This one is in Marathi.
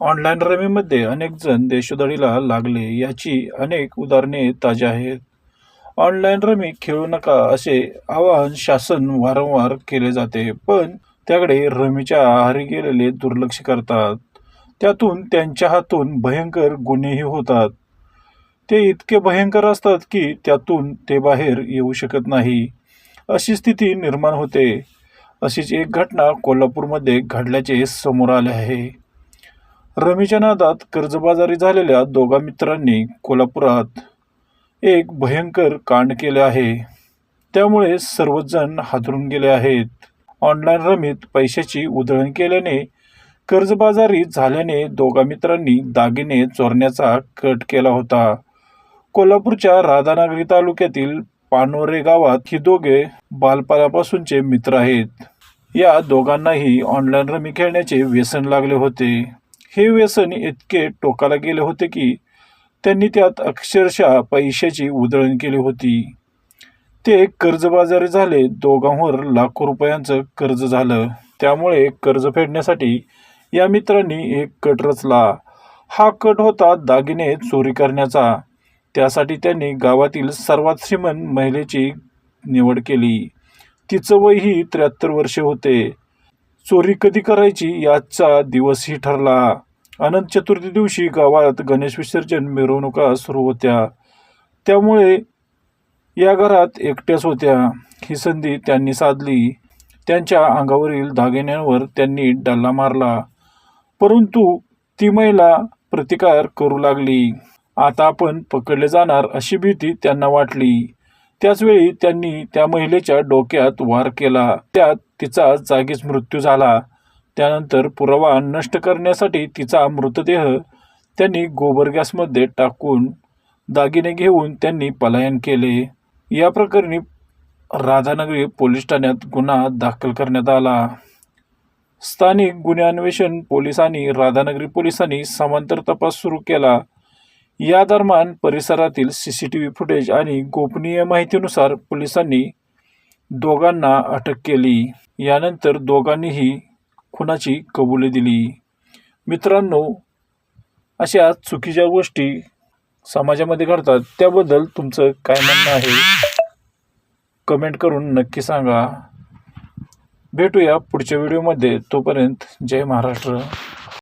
ऑनलाईन रमीमध्ये अनेक जण देशोधडीला लागले याची अनेक उदाहरणे ताजी आहेत. ऑनलाईन रमी खेळू नका असे आवाहन शासन वारंवार केले जाते पण त्याकडे रमीच्या आहारी गेलेले दुर्लक्ष करतात. त्यातून त्यांच्या हातून भयंकर गुन्हेही होतात. ते इतके भयंकर असतात की त्यातून ते बाहेर येऊ शकत नाही. अशी स्थिती निर्माण होते. अशीच एक घटना कोल्हापूरमध्ये घडल्याचे समोर आले आहे. रमीच्या नादात कर्जबाजारी झालेल्या दोघा मित्रांनी कोल्हापुरात एक भयंकर कांड केले आहे. त्यामुळे सर्वजण हादरून गेले आहेत. ऑनलाईन रमीत पैशाची उधळण केल्याने कर्जबाजारी झाल्याने दोघा मित्रांनी दागिने चोरण्याचा कट केला होता. कोल्हापूरच्या राधानगरी तालुक्यातील पानोरे गावात ही दोघे बालपणापासूनचे मित्र आहेत. या दोघांनाही ऑनलाईन रमी खेळण्याचे व्यसन लागले होते. हे व्यसन इतके टोकाला गेले होते की त्यांनी त्यात अक्षरशः पैशाची उधळण केली होती. ते कर्जबाजारी झाले दोघांवर लाखो रुपयांचं कर्ज झालं. त्यामुळे कर्ज फेडण्यासाठी या मित्रांनी एक कट रचला. हा कट होता दागिने चोरी करण्याचा. त्यासाठी त्यांनी गावातील सर्वात श्रीमंत महिलेची निवड केली. तिचं वयही त्र्याहत्तर वर्षे होते. चोरी कधी करायची याचा दिवसही ठरला. अनंत चतुर्थी दिवशी गावात गणेश विसर्जन मिरवणुका सुरू होत्या. त्यामुळे या घरात एकट्याच होत्या. ही संधी त्यांनी साधली. त्यांच्या अंगावरील दागिन्यांवर त्यांनी डल्ला मारला. परंतु ती महिला प्रतिकार करू लागली. आता आपण पकडले जाणार अशी भीती त्यांना वाटली. त्याचवेळी त्यांनी त्या महिलेच्या डोक्यात वार केला. त्यात तिचा जागीच मृत्यू झाला. त्यानंतर पुरावा नष्ट करण्यासाठी तिचा मृतदेह त्यांनी गोबर गॅसमध्ये टाकून दागिने घेऊन त्यांनी पलायन केले. या प्रकरणी राधानगरी पोलीस ठाण्यात गुन्हा दाखल करण्यात आला. स्थानिक गुन्हे अन्वेषण पोलिसांनी राधानगरी पोलिसांनी समांतर तपास सुरू केला. या दरम्यान परिसरातील C C T V footage आणि गोपनीय माहितीनुसार पोलिसांनी दोघांना अटक केली. यानंतर दोघांनीही खुनाची कबुली दिली. मित्रांनो अशा चुकीच्या गोष्टी समाजामध्ये घडतात त्याबद्दल तुमचं काय म्हणणं आहे? कमेंट करून नक्की सांगा. भेटूया पुढच्या व्हिडिओमध्ये. तोपर्यंत जय महाराष्ट्र.